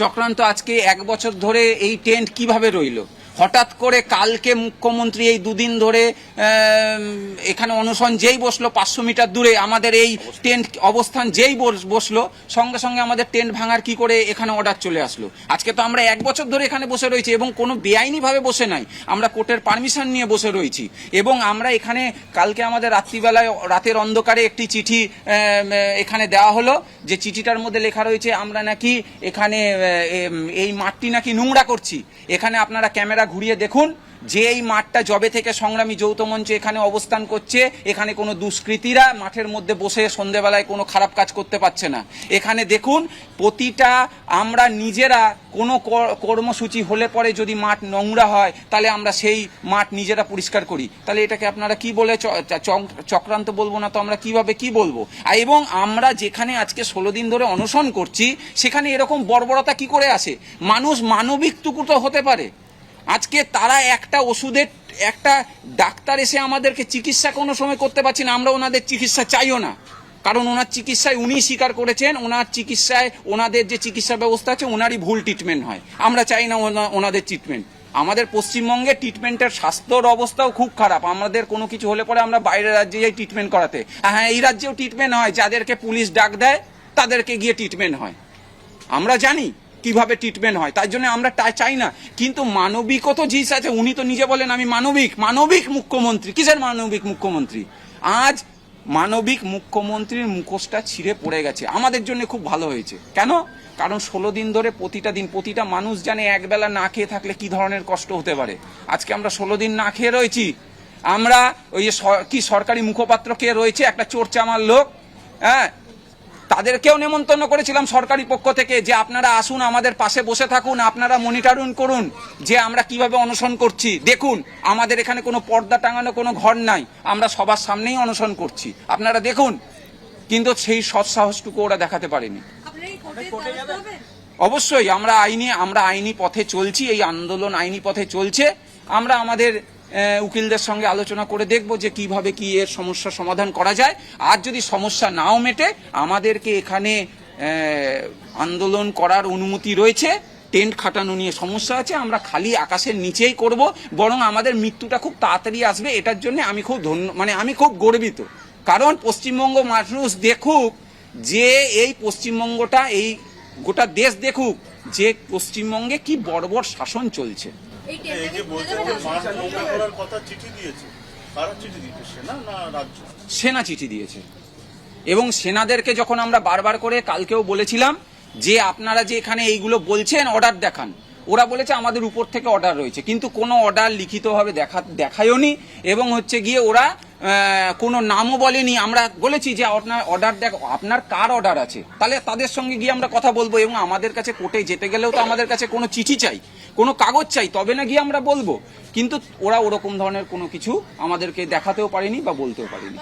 চক্রান্ত আজকে এক বছর ধরে এই টেন্ট কীভাবে রইল? হঠাৎ করে কালকে মুখ্যমন্ত্রী এই দুদিন ধরে এখানে অনশন যেই বসল, পাঁচশো মিটার দূরে, আমাদের এই টেন্ট অবস্থান যেই বস- বসল, সঙ্গে সঙ্গে আমাদের টেন্ট ভাঙার কি করে এখানে অর্ডার চলে আসলো। আজকে তো আমরা এক বছর ধরে এখানে বসে রয়েছি এবং কোনো বেআইনিভাবে বসে নাই। আমরা কোর্টের পারমিশন নিয়ে বসে রয়েছি। এবং আমরা এখানে কালকে আমাদের রাত্রিবেলায়, রাতের অন্ধকারে একটি চিঠি এখানে দেওয়া হলো। যে চিঠিটার মধ্যে লেখা রয়েছে, আমরা নাকি এখানে এই মাঠটি নাকি নোংরা করছি। এখানে আপনারা ক্যামেরা ঘুরিয়ে দেখুন, যে এই মাঠটা জবে থেকে সংগ্রামী যৌথ মঞ্চ এখানে অবস্থান করছে, এখানে কোনো দুষ্কৃতীরা মাঠের মধ্যে বসে সন্ধেবেলায় কোনো খারাপ কাজ করতে পারছে না। এখানে দেখুন, প্রতিটা আমরা নিজেরা কোনো কর- কর্মসূচি হলে পরে যদি মাঠ নোংরা হয়, তাহলে আমরা সেই মাঠ নিজেরা পরিষ্কার করি। তাহলে এটাকে আপনারা কি বলে চক্রান্ত বলব না তো আমরা কীভাবে কি বলব? এবং আমরা যেখানে আজকে ষোলো দিন ধরে অনশন করছি, সেখানে এরকম বর্বরতা কি করে আসে? মানুষ মানবিক টুকু তো হতে পারে। আজকে তারা একটা ওষুধের, একটা ডাক্তার এসে আমাদেরকে চিকিৎসা কোনো সময় করতে পারছি না, আমরা ওনাদের চিকিৎসা চাইও না। কারণ ওনার চিকিৎসায় উনি স্বীকার করেছেন, ওনার চিকিৎসায় ওনাদের যে চিকিৎসা ব্যবস্থা আছে, ওনারই ভুল ট্রিটমেন্ট হয়। আমরা চাই না ওনা- ওনাদের ট্রিটমেন্ট আমাদের পশ্চিমবঙ্গে ট্রিটমেন্টের স্বাস্থ্যর অবস্থাও খুব খারাপ। আমাদের কোনো কিছু হলে পরে আমরা বাইরের রাজ্যে যাই ট্রিটমেন্ট করাতে। হ্যাঁ এই রাজ্যেও ট্রিটমেন্ট হয়। যাদেরকে পুলিশ ডাক দেয়, তাদেরকে গিয়ে ট্রিটমেন্ট হয়। আমরা জানি কীভাবে ট্রিটমেন্ট হয়, তার জন্য আমরা তা চাই না। কিন্তু মানবিকও তো জিনিস আছে, উনি তো নিজে বলেন, আমি মানবিক মানবিক মুখ্যমন্ত্রী। কিসের মানবিক মুখ্যমন্ত্রী? আজ মানবিক মুখ্যমন্ত্রীর মুখোশটা ছিঁড়ে পড়ে গেছে। আমাদের জন্য খুব ভালো হয়েছে। কেন? কারণ ষোলো দিন ধরে প্রতিটা দিন, প্রতিটা মানুষ জানে একবেলা না খেয়ে থাকলে কি ধরনের কষ্ট হতে পারে। আজকে আমরা ষোলো দিন না খেয়ে রয়েছি। আমরা ওই যে কি সরকারি মুখপাত্র কে রয়েছে? একটা চোর চামার লোক হ্যাঁ? তাদেরকেও নেমন্তন্ন করেছিলাম সরকারি পক্ষ থেকে যে আপনারা আসুন আমাদের পাশে বসে থাকুন আপনারা মনিটরিং করুন যে আমরা কীভাবে অনশন করছি। দেখুন আমাদের এখানে কোনো পর্দা টাঙানো কোনো ঘর নাই আমরা সবার সামনেই অনশন করছি। আপনারা দেখুন কিন্তু সেই সৎসাহসটুকু ওরা দেখাতে পারেনি। অবশ্যই আমরা আইনি আমরা আইনি পথে চলছি এই আন্দোলন আইনি পথে চলছে। আমরা আমাদের উকিলদের সঙ্গে আলোচনা করে দেখব যে কীভাবে কি এর সমস্যা সমাধান করা যায়। আর যদি সমস্যা নাও মেটে, আমাদেরকে এখানে আন্দোলন করার অনুমতি রয়েছে। টেন্ট খাটানো নিয়ে সমস্যা আছে, আমরা খালি আকাশের নিচেই করব। বরং আমাদের মৃত্যুটা খুব তাড়াতাড়ি আসবে, এটার জন্য আমি খুব ধন্য মানে আমি খুব গর্বিত। কারণ পশ্চিমবঙ্গ মানুষ দেখুক যে এই পশ্চিমবঙ্গটা, এই গোটা দেশ দেখুক যে পশ্চিমবঙ্গে কি বর্বর শাসন চলছে। এই এই টেন্ডারকে যে খুলে বলছে দেবেন যে মাঠ নোংরা করার কথা চিঠি দিয়েছে। কারা চিঠি দিয়েছে? সেনা না রাজ্য? সেনা চিঠি দিয়েছে। এবং সেনাদেরকে যখন আমরা বারবার করে কালকেও বলেছিলাম যে আপনারা যে এখানে এইগুলো বলছেন অর্ডার দেখান। ওরা বলেছে আমাদের উপর থেকে অর্ডার রয়েছে। কিন্তু কোনো অর্ডার লিখিতভাবে দেখা দেখায়ওনি এবং হচ্ছে গিয়ে ওরা কোনো নামও বলেনি। আমরা বলেছি যে আপনার অর্ডার দেখ আপনার কার অর্ডার আছে? তাহলে তাদের সঙ্গে গিয়ে আমরা কথা বলব এবং আমাদের কাছে কোর্টে যেতে গেলেও তো আমাদের কাছে কোনো চিঠি চাই। কোনো কাগজ চাই, তবে না গিয়ে আমরা বলব। কিন্তু ওরা ওরকম ধরনের কোনো কিছু আমাদেরকে দেখাতেও পারেনি বা বলতেও পারেনি।